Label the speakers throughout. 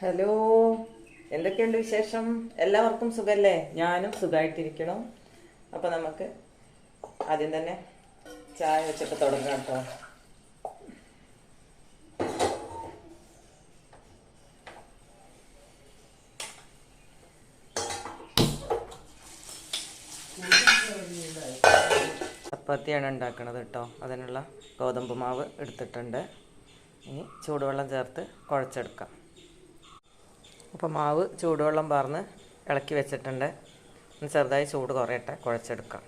Speaker 1: Hello എന്തൊക്കെയുണ്ട് വിശേഷം? എല്ലാവർക്കും സുഖല്ലേ? ഞാനും സുഖമായിട്ടിരിക്കണം അപ്പോൾ നമുക്ക് ആദ്യം തന്നെ ചായ വെച്ചിട്ട് തുടങ്ങാം കേട്ടോ. ചപ്പാത്തിയാണ് ഉണ്ടാക്കുന്നത് കേട്ടോ. അതിനുള്ള ഗോതമ്പ് മാവ് എടുത്തിട്ടുണ്ട്. ഇനി ചൂടുവെള്ളം ചേർത്ത് കുഴച്ചെടുക്കാം. അപ്പോൾ മാവ് ചൂടുവെള്ളം പാർന്ന് ഇളക്കി വെച്ചിട്ടുണ്ട്. ഒന്ന് ചെറുതായി ചൂട് കുറയട്ടെ കുഴച്ചെടുക്കാം.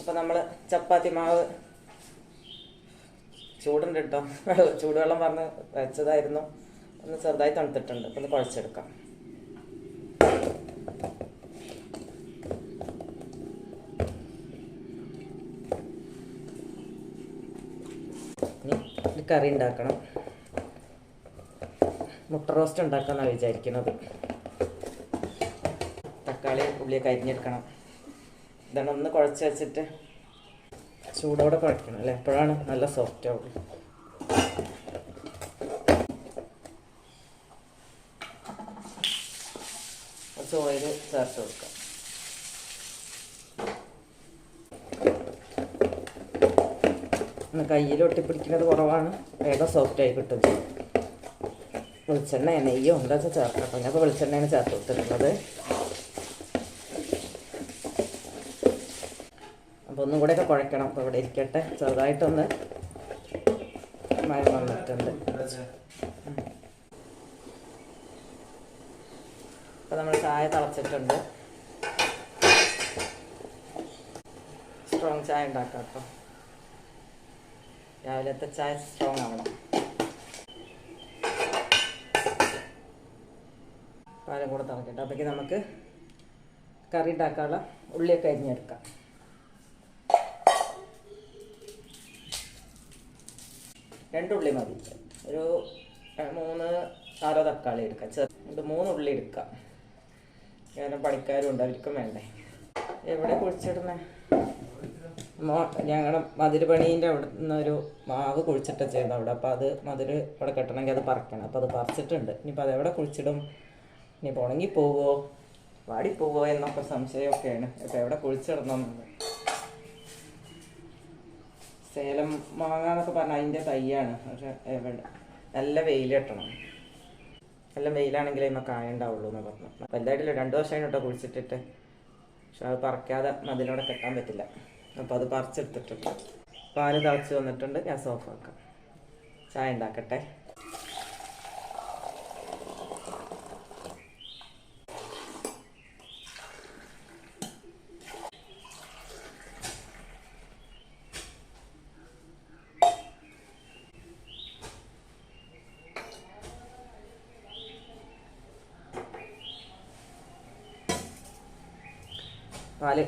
Speaker 1: അപ്പോൾ നമ്മൾ ചപ്പാത്തി മാവ് ചൂടുണ്ട് കേട്ടോ വെള്ളം ചൂടുവെള്ളം പറഞ്ഞ് വെച്ചതായിരുന്നു. ഒന്ന് ചെറുതായി തണുത്തിട്ടുണ്ട്. അപ്പോൾ ഒന്ന് കുഴച്ചെടുക്കാം. ഇനി കറി ഉണ്ടാക്കണം. മുട്ട റോസ്റ്റ് ഉണ്ടാക്കാമെന്നാണ് വിചാരിക്കുന്നത് തക്കാളി ഉള്ളിയൊക്കെ അരിഞ്ഞെടുക്കണം. ഇതാണ് ഒന്ന് കുഴച്ച് വെച്ചിട്ട് ചൂടോടെ കുഴക്കണം അല്ലേ? എപ്പോഴാണ് നല്ല സോഫ്റ്റ് ആവുള്ളൂ. ചോയിൽ ചേർത്ത് കൊടുക്കാം. ഒന്ന് കയ്യിൽ ഒട്ടിപ്പിടിക്കുന്നത് കുറവാണ്. വേഗം സോഫ്റ്റ് ആയി കിട്ടും. വെളിച്ചെണ്ണ നെയ്യോ എന്താ വെച്ചാൽ ചേർക്കാം. ഞാൻ ഇപ്പോൾ വെളിച്ചെണ്ണയാണ് ചേർത്ത് കൊടുത്തിട്ടുള്ളത്. അപ്പോൾ ഒന്നും കൂടെയൊക്കെ കുഴക്കണം. അപ്പോൾ ഇവിടെ ഇരിക്കട്ടെ. ചെറുതായിട്ടൊന്ന് മരം വന്നിട്ടുണ്ട്. അപ്പോൾ നമ്മൾ ചായ തിളച്ചിട്ടുണ്ട്. സ്ട്രോങ് ചായ ഉണ്ടാക്കാം കേട്ടോ. രാവിലത്തെ ചായ സ്ട്രോങ് ആവണം. പാലം കൂടെ തിളക്കട്ടെ. അപ്പോഴേക്ക് നമുക്ക് കറി ഉണ്ടാക്കാനുള്ള ഉള്ളിയൊക്കെ അരിഞ്ഞെടുക്കാം. രണ്ടുള്ളി മതി. ഒരു മൂന്ന് നാലോ തക്കാളി എടുക്കാം. ചെറു മൂന്ന് ഉള്ളി എടുക്കാം. കാരണം പണിക്കാരും ഉണ്ട് അവർക്കും വേണ്ടേ. എവിടെ കുഴിച്ചിടുന്നേ? മോ ഞങ്ങളുടെ മതിൽ പണീന്റെ അവിടെ നിന്നൊരു മാവ് കുഴിച്ചിട്ട് ചെയ്യുന്നത് അവിടെ. അപ്പോൾ അത് മതിൽ അവിടെ കെട്ടണമെങ്കിൽ അത് പറിക്കണം. അപ്പോൾ അത് പറിച്ചിട്ടുണ്ട്. ഇനിയിപ്പോൾ എവിടെ കുഴിച്ചിടും? ഇനി ഉണങ്ങി പോവോ? വാടി പോവോ എന്നൊക്കെ സംശയമൊക്കെയാണ്. ഇപ്പോൾ എവിടെ കുഴിച്ചിടണമെന്നുള്ളത് സേലം മാങ്ങ എന്നൊക്കെ പറഞ്ഞാൽ അതിന്റെ തൈയാണ് പക്ഷെ എവിടെ? നല്ല വെയിൽ കെട്ടണം. നല്ല വെയിലാണെങ്കിൽ അതിന് കായ എന്ന് പറഞ്ഞു വലുതായിട്ടില്ല രണ്ട് വർഷമായി കേട്ടോ കുഴിച്ചിട്ടിട്ട്. പക്ഷെ അത് പറിക്കാതെ മതിലൂടെ കെട്ടാൻ പറ്റില്ല. അപ്പോൾ അത് പറിച്ചെടുത്തിട്ടുണ്ട്. പാൽ തിളച്ച് വന്നിട്ടുണ്ട്. ഞാൻ ഓഫ് ആക്കാം. ചായ ഉണ്ടാക്കട്ടെ. പാൽ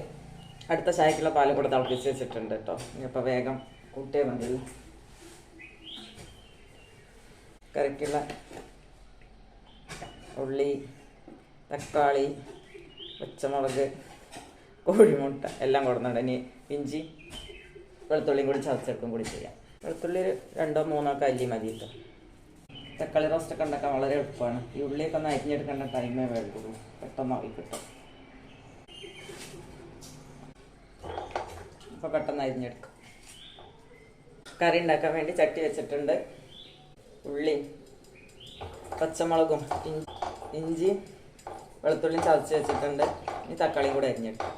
Speaker 1: അടുത്ത ചായക്കുള്ള പാൽ കൂടെ തിളപ്പിച്ച് വെച്ചിട്ടുണ്ട് കേട്ടോ. ഇനിയിപ്പോൾ വേഗം കൂട്ടിയാൽ മതിയല്ലോ. കറിക്കുള്ള ഉള്ളി തക്കാളി പച്ചമുളക് കോഴിമുട്ട എല്ലാം കൊടുക്കുന്നുണ്ട് ഇനി ഇഞ്ചി വെളുത്തുള്ളിയും കൂടി ചതച്ചെടുക്കും കൂടി ചെയ്യാം. വെളുത്തുള്ളി രണ്ടോ മൂന്നോ ഒക്കെ അല്ലി മതി കേട്ടോ. തക്കാളി റോസ്റ്റൊക്കെ ഉണ്ടാക്കാൻ വളരെ എളുപ്പമാണ്. ഈ ഉള്ളിയൊക്കെ ഒന്ന് അരിഞ്ഞെടുക്കേണ്ട ടൈമേ വേണ്ടുള്ളൂ പെട്ടെന്ന് കിട്ടും. അപ്പോൾ പെട്ടെന്ന് അരിഞ്ഞെടുക്കാം. കറി ഉണ്ടാക്കാൻ വേണ്ടി ചട്ടി വെച്ചിട്ടുണ്ട്. ഉള്ളി പച്ചമുളകും ഇഞ്ചി വെളുത്തുള്ളിയും ചതച്ച് വെച്ചിട്ടുണ്ട്. ഇനി തക്കാളിയും കൂടെ അരിഞ്ഞെടുക്കാം.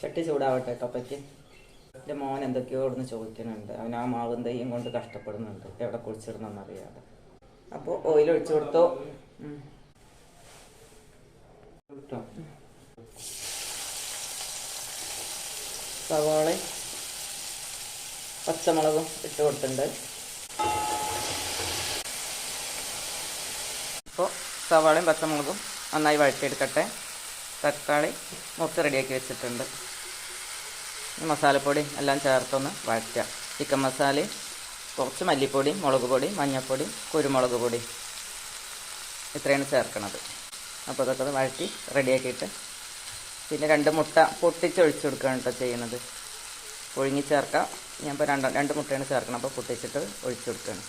Speaker 1: ചട്ടി ചൂടാവട്ടെ കപ്പയ്ക്ക്. എന്റെ മോൻ എന്തൊക്കെയോ ഇവിടുന്ന് ചോദിക്കുന്നുണ്ട്. അവൻ ആ മാവും തെയ്യം കൊണ്ട് കഷ്ടപ്പെടുന്നുണ്ട്. എവിടെ കുളിച്ചിടണമെന്ന് അപ്പോൾ ഓയിൽ ഒഴിച്ചു കൊടുത്തോ. സവാളയും പച്ചമുളകും ഇട്ട് കൊടുത്തിട്ടുണ്ട്. അപ്പോൾ സവാളയും പച്ചമുളകും നന്നായി വഴറ്റിയെടുക്കട്ടെ. തക്കാളി മുറിച്ച് റെഡിയാക്കി വെച്ചിട്ടുണ്ട്. മസാലപ്പൊടി എല്ലാം ചേർത്തൊന്ന് വഴറ്റുക ചിക്കൻ മസാലയും കുറച്ച് മല്ലിപ്പൊടി മുളക് പൊടി മഞ്ഞൾപ്പൊടി കുരുമുളക് പൊടി ഇത്രയാണ് ചേർക്കണത്. അപ്പോൾ അതൊക്കെ വഴറ്റി റെഡിയാക്കിയിട്ട് പിന്നെ രണ്ട് മുട്ട പൊട്ടിച്ചൊഴിച്ചു കൊടുക്കുകയാണ് കേട്ടോ ചെയ്യണത് പുഴുങ്ങി ചേർക്കാം. ഞാൻ ഇപ്പോൾ രണ്ട് രണ്ട് മുട്ടയാണ് ചേർക്കണം അപ്പോൾ പൊട്ടിച്ചിട്ട് ഒഴിച്ചു കൊടുക്കുകയാണ്.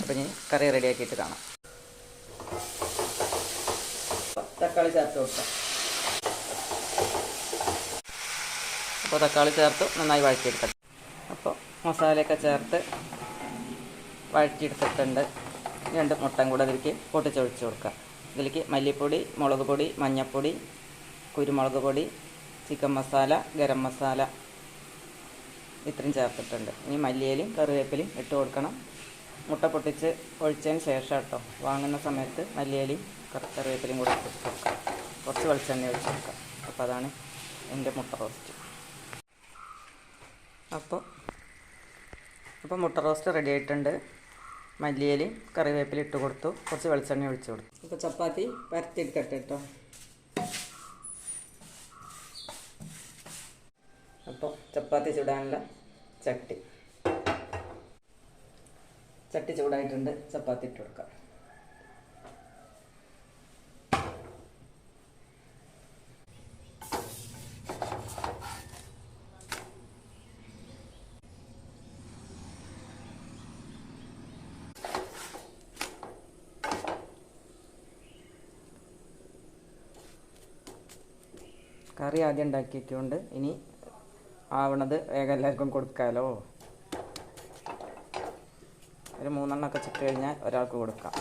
Speaker 1: അപ്പോൾ ഇനി കറി റെഡിയാക്കിയിട്ട് കാണാം. തക്കാളി ചേർത്ത് കൊടുക്കാം. അപ്പോൾ തക്കാളി ചേർത്ത് നന്നായി വഴറ്റിയെടുക്കട്ടെ അപ്പോൾ മസാലയൊക്കെ ചേർത്ത് വഴറ്റിയെടുത്തിട്ടുണ്ട്. രണ്ട് മുട്ടയും കൂടെ അതിലേക്ക് പൊട്ടിച്ചൊഴിച്ച് കൊടുക്കുക ഇതിലേക്ക് മല്ലിപ്പൊടി മുളക് പൊടി മഞ്ഞൾപ്പൊടി കുരുമുളക് പൊടി ചിക്കൻ മസാല ഗരം മസാല ഇത്രയും ചേർത്തിട്ടുണ്ട്. ഇനി മല്ലിയിലും കറിവേപ്പിലയും ഇട്ട് കൊടുക്കണം. മുട്ട പൊട്ടിച്ച് ഒഴിച്ചതിന് ശേഷം കേട്ടോ വാങ്ങുന്ന സമയത്ത് മല്ലിയിലയും കറി- കറിവേപ്പിലയും കൂടെ ഇട്ട് കൊടുക്കാം. കുറച്ച് വെളിച്ചെണ്ണ ഒഴിച്ച് കൊടുക്കാം. അപ്പോൾ അതാണ് എന്റെ മുട്ട റോസ്റ്റ്. അപ്പോൾ അപ്പോൾ മുട്ട റോസ്റ്റ് റെഡി ആയിട്ടുണ്ട്. മല്ലിയിലയും കറിവേപ്പിലയും ഇട്ട് കൊടുത്തു. കുറച്ച് വെളിച്ചെണ്ണ ഒഴിച്ച് കൊടുത്തു. അപ്പോൾ ചപ്പാത്തി പരത്തിയെടുക്കട്ടെ കേട്ടോ അപ്പോൾ ചപ്പാത്തി ചൂടാനുള്ള ചട്ടി. ചട്ടി ചൂടായിട്ടുണ്ട്. ചപ്പാത്തി ഇട്ട് കൊടുക്കാം. കറി ആദ്യം ഉണ്ടാക്കിയിട്ടുണ്ട് ഇനി ആവണത് വേഗം എല്ലാവർക്കും കൊടുക്കാമല്ലോ ഒരു മൂന്നെണ്ണമൊക്കെ ചുട്ട് കഴിഞ്ഞാൽ ഒരാൾക്ക് കൊടുക്കാം.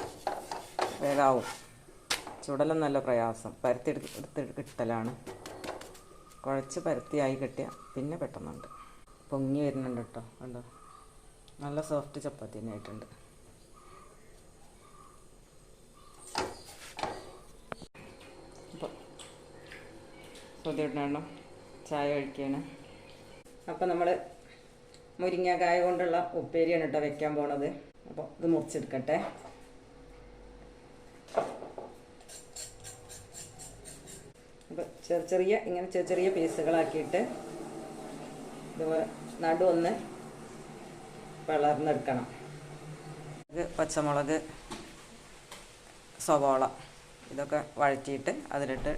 Speaker 1: വേഗമാവും ചുടലും നല്ല പ്രയാസം. പരത്തി എടുത്ത് കിട്ടലാണ്. കുഴച്ച് പരത്തിയായി കിട്ടിയാൽ പിന്നെ പെട്ടെന്നുണ്ട്. പൊങ്ങി വരുന്നുണ്ട് കേട്ടോ. കണ്ടോ? നല്ല സോഫ്റ്റ് ചപ്പാത്തി തന്നെ ആയിട്ടുണ്ട്. അപ്പോൾ പൊതിയിടണം ചായ കഴിക്കുകയാണ് അപ്പോൾ നമ്മൾ മുരിങ്ങക്കായ കൊണ്ടുള്ള ഉപ്പേരിയാണ് കേട്ടോ വെക്കാൻ പോണത്. അപ്പോൾ ഇത് മുറിച്ചെടുക്കട്ടെ. അപ്പോൾ ചെറിയ ചെറിയ ഇങ്ങനെ ചെറിയ ചെറിയ പീസുകളാക്കിയിട്ട് ഇതുപോലെ നടു ഒന്ന് വളർന്നെടുക്കണം ഇത് പച്ചമുളക് സവോള ഇതൊക്കെ വഴറ്റിയിട്ട് അതിലിട്ട്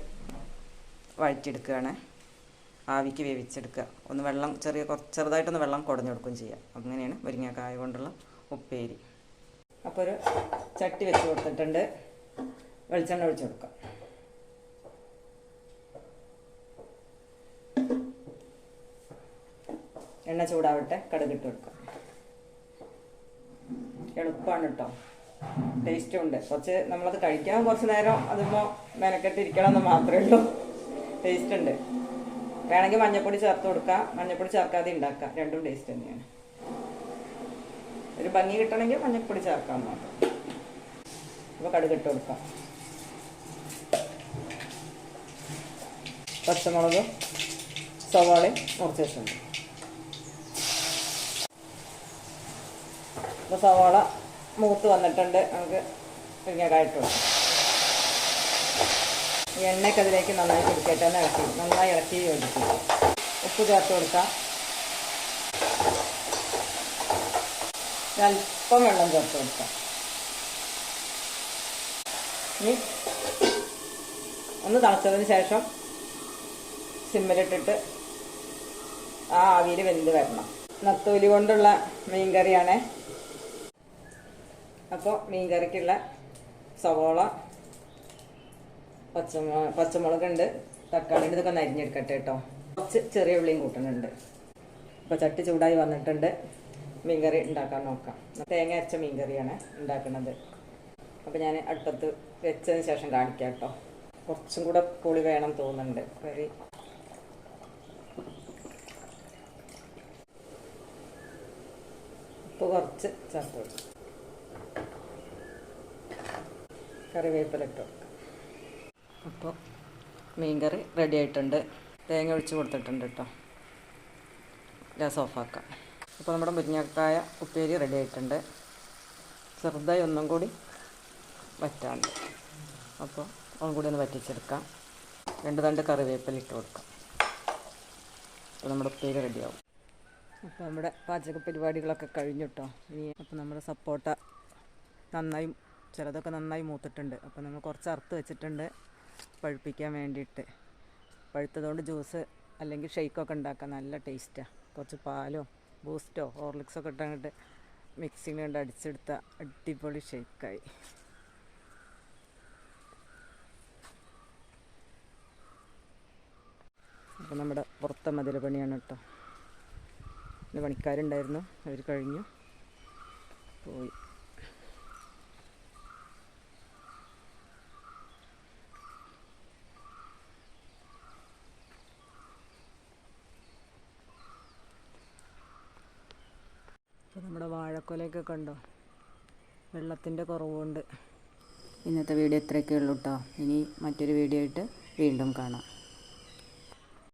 Speaker 1: വഴറ്റിയെടുക്കുകയാണ്. ആവിക്ക് വേവിച്ചെടുക്കുക. ഒന്ന് വെള്ളം ചെറിയ കുറച്ച് ചെറുതായിട്ടൊന്ന് വെള്ളം കുടഞ്ഞു കൊടുക്കുകയും ചെയ്യാം അങ്ങനെയാണ് മുരിങ്ങക്കായ കൊണ്ടുള്ള ഉപ്പേരി. അപ്പോൾ ഒരു ചട്ടി വെച്ച് കൊടുത്തിട്ടുണ്ട്. വെളിച്ചെണ്ണ ഒഴിച്ചു കൊടുക്കാം എണ്ണ ചൂടാവട്ടെ. കടുകിട്ട് കൊടുക്കാം എളുപ്പമാണ് കേട്ടോ. ടേസ്റ്റും ഉണ്ട്. കുറച്ച് നമ്മളത് കഴിക്കാൻ കുറച്ച് നേരം അതിപ്പോൾ മെനക്കെട്ടിരിക്കണം എന്ന് മാത്രമേ ഉള്ളൂ. ടേസ്റ്റ് ഉണ്ട്. വേണമെങ്കിൽ മഞ്ഞപ്പൊടി ചേർത്ത് കൊടുക്കാം. മഞ്ഞപ്പൊടി ചേർക്കാതെ ഉണ്ടാക്കാം. രണ്ടും ടേസ്റ്റ് തന്നെയാണ്. ഒരു ഭംഗി കിട്ടണമെങ്കിൽ മഞ്ഞപ്പൊടി ചേർക്കാം മാത്രം അപ്പോൾ കടുകിട്ട് കൊടുക്കാം. പച്ചമുളകും സവാളയും മുറിച്ച് വെച്ചിട്ടുണ്ട്. അപ്പോൾ സവാള മൂത്ത് വന്നിട്ടുണ്ട്. നമുക്ക് ഇങ്ങനെ കൊടുക്കാം. ഈ എണ്ണയൊക്കെ അതിലേക്ക് നന്നായി പിടിക്കട്ടെ എന്ന് ഇളക്കി നന്നായി ഇളക്കി യോജിക്കും ഉപ്പ് ചേർത്ത് കൊടുക്കാം. അല്പം വെള്ളം ചേർത്ത് കൊടുക്കാം. ഇനി ഒന്ന് തണച്ചതിന് ശേഷം സിമ്മിലിട്ടിട്ട് ആ ആവിയിൽ വെന്ത് വരണം. നത്തോലി കൊണ്ടുള്ള മീൻകറിയാണേ. അപ്പോൾ മീൻകറിക്കുള്ള സവോള പച്ചമുളക് പച്ചമുളകുണ്ട് തക്കാളി ഉണ്ട് ഇതൊക്കെ നരിഞ്ഞെടുക്കട്ടെ കേട്ടോ. കുറച്ച് ചെറിയ ഉള്ളിയും കൂട്ടുന്നുണ്ട് അപ്പോൾ ചട്ടി ചൂടായി വന്നിട്ടുണ്ട്. മീൻകറി ഉണ്ടാക്കാൻ നോക്കാം. തേങ്ങ അരച്ച മീൻകറിയാണ് ഉണ്ടാക്കുന്നത്. അപ്പോൾ ഞാൻ അടുപ്പത്ത് വെച്ചതിന് ശേഷം കാണിക്കാം കേട്ടോ. കുറച്ചും കൂടെ പുളി വേണം തോന്നുന്നുണ്ട്. കറി ഉപ്പ് കുറച്ച് ചേർത്ത് കറിവേപ്പിലിട്ടു അപ്പോൾ മീൻകറി റെഡി ആയിട്ടുണ്ട്. തേങ്ങ ഒഴിച്ച് കൊടുത്തിട്ടുണ്ട് കേട്ടോ ഗ്യാസ് ഓഫാക്കാം അപ്പോൾ നമ്മുടെ മുരിങ്ങക്കായ ഉപ്പേരി റെഡി ആയിട്ടുണ്ട്. ചെറുതായി ഒന്നും കൂടി വറ്റാണ്ട്. അപ്പോൾ ഒന്നും കൂടി ഒന്ന് വറ്റിച്ചെടുക്കാം. രണ്ട് തണ്ട് കറിവേപ്പില ഇട്ട് കൊടുക്കാം. അപ്പോൾ നമ്മുടെ ഉപ്പേരി റെഡിയാവും അപ്പോൾ നമ്മുടെ പാചക പരിപാടികളൊക്കെ കഴിഞ്ഞു കേട്ടോ ഇനി അപ്പോൾ നമ്മുടെ സപ്പോട്ട നന്നായി ചിലതൊക്കെ നന്നായി മൂത്തിട്ടുണ്ട്. അപ്പോൾ നമ്മൾ കുറച്ച് അറുത്ത് വെച്ചിട്ടുണ്ട്. പഴുപ്പിക്കാൻ വേണ്ടിയിട്ട്. പഴുത്തതുകൊണ്ട് ജ്യൂസ് അല്ലെങ്കിൽ ഷെയ്ക്കൊക്കെ ഉണ്ടാക്കാൻ നല്ല ടേസ്റ്റാണ് കുറച്ച് പാലോ ബൂസ്റ്റോ ഹോർലിക്സോ ഒക്കെ ഇട്ടങ്ങോട്ട് മിക്സിങ് കൊണ്ട് അടിച്ചെടുത്ത അടിപൊളി ഷെയ്ക്കായി അപ്പോൾ നമ്മുടെ പുറത്തെ മതിൽ പണിയാണ് കേട്ടോ. പണിക്കാരുണ്ടായിരുന്നു. അവർ കഴിഞ്ഞു. പോയി അപ്പോൾ വാഴക്കൊലയൊക്കെ കണ്ടോ? വെള്ളത്തിന്റെ കുറവുകൊണ്ട്. ഇന്നത്തെ വീഡിയോ ഇത്രയൊക്കെ ഉള്ളൂ കേട്ടോ ഇനി മറ്റൊരു വീഡിയോ ആയിട്ട് വീണ്ടും കാണാം.